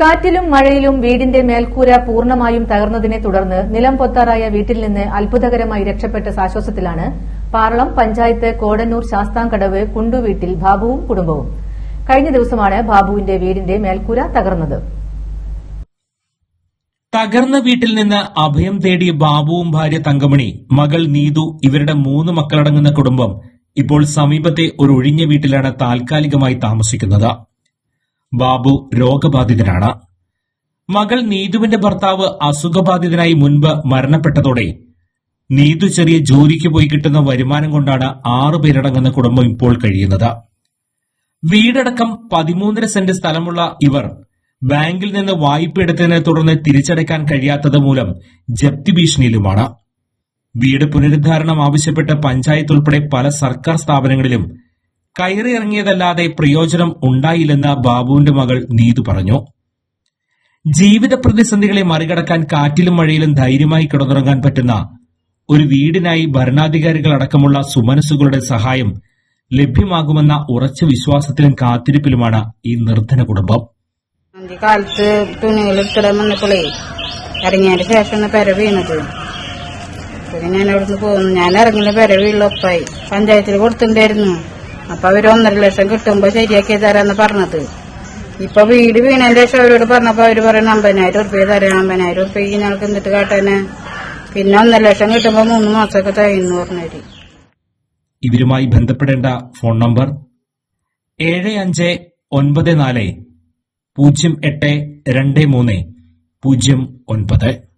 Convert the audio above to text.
കാറ്റിലും മഴയിലും വീടിന്റെ മേൽക്കൂര പൂർണമായും തകർന്നതിനെ തുടർന്ന് നിലം പൊത്താറായ വീട്ടിൽ നിന്ന് അത്ഭുതകരമായി രക്ഷപ്പെട്ട സാശ്വാസത്തിലാണ് പാർളം പഞ്ചായത്ത് കോടന്നൂർ ശാസ്താംകടവ് കുണ്ടുവീട്ടിൽ ബാബുവും കുടുംബവും. കഴിഞ്ഞ ദിവസമാണ് ബാബുവിന്റെ വീടിന്റെ മേൽക്കൂര തകർന്നത്. തകർന്ന വീട്ടിൽ നിന്ന് അഭയം തേടിയ ബാബുവും ഭാര്യ തങ്കമണി മകൾ നീതു ഇവരുടെ മൂന്ന് മക്കളടങ്ങുന്ന കുടുംബം ഇപ്പോൾ സമീപത്തെ ഒരു ഒഴിഞ്ഞ വീട്ടിലാണ് താൽക്കാലികമായി താമസിക്കുന്നത്. ബാബു രോഗബാധിതനാണ്. മകൾ നീതുവിന്റെ ഭർത്താവ് അസുഖബാധിതനായി മുൻപ് മരണപ്പെട്ടതോടെ നീതു ചെറിയ ജോലിക്ക് പോയി കിട്ടുന്ന വരുമാനം കൊണ്ടാണ് ആറു പേരടങ്ങുന്ന കുടുംബം ഇപ്പോൾ കഴിയുന്നത്. വീടടക്കം പതിമൂന്നര സെന്റ് സ്ഥലമുള്ള ഇവർ ബാങ്കിൽ നിന്ന് വായ്പ എടുത്തതിനെ തുടർന്ന് തിരിച്ചടയ്ക്കാൻ കഴിയാത്തത് മൂലം ജപ്തി ഭീഷണിയിലുമാണ്. വീട് പുനരുദ്ധാരണം ആവശ്യപ്പെട്ട് പഞ്ചായത്ത് ഉൾപ്പെടെ പല സർക്കാർ സ്ഥാപനങ്ങളിലും കയറിയിറങ്ങിയതല്ലാതെ പ്രയോജനം ഉണ്ടായില്ലെന്ന് ബാബുവിന്റെ മകൾ നീതു പറഞ്ഞു. ജീവിത പ്രതിസന്ധികളെ മറികടക്കാൻ കാറ്റിലും മഴയിലും ധൈര്യമായി കിടന്നുറങ്ങാൻ പറ്റുന്ന ഒരു വീടിനായി ഭരണാധികാരികൾ അടക്കമുള്ള സുമനസ്സുകളുടെ സഹായം ലഭ്യമാകുമെന്ന ഉറച്ച വിശ്വാസത്തിലും കാത്തിരിപ്പിലുമാണ് ഈ നിർധന കുടുംബം. കാലത്ത് തുണികൾ ഇറങ്ങിയതിന് ശേഷമാണ് പെര വീണത്. പിന്നെ ഞാൻ അവിടുന്ന് പോകുന്നു ഞാൻ ഇറങ്ങിയ പെര പഞ്ചായത്തിൽ കൊടുത്തിട്ടുണ്ടായിരുന്നു. അപ്പൊ അവർ ഒന്നര ലക്ഷം കിട്ടുമ്പോ ശരിയാക്കി തരാന്ന് പറഞ്ഞത്. ഇപ്പൊ വീട് വീണതിന്റെ ശേഷം അവരോട് പറഞ്ഞപ്പോ അവർ പറയുന്നത് അമ്പതിനായിരം ഉറുപ്പ്യ തരാം അമ്പതിനായിരം ഉറുപ്പ്യ ഇയാൾക്ക് എന്നിട്ട് കാട്ടാന്? പിന്നെ ഒന്നര ലക്ഷം കിട്ടുമ്പോ മൂന്ന് മാസമൊക്കെ തയ്യുന്നു പറഞ്ഞവര് ഇവരുമായി ബന്ധപ്പെടേണ്ട ഫോൺ നമ്പർ ഏഴ് അഞ്ച് ഒൻപത് നാല് പൂജ്യം എട്ട് രണ്ട് മൂന്ന് പൂജ്യം ഒൻപത്.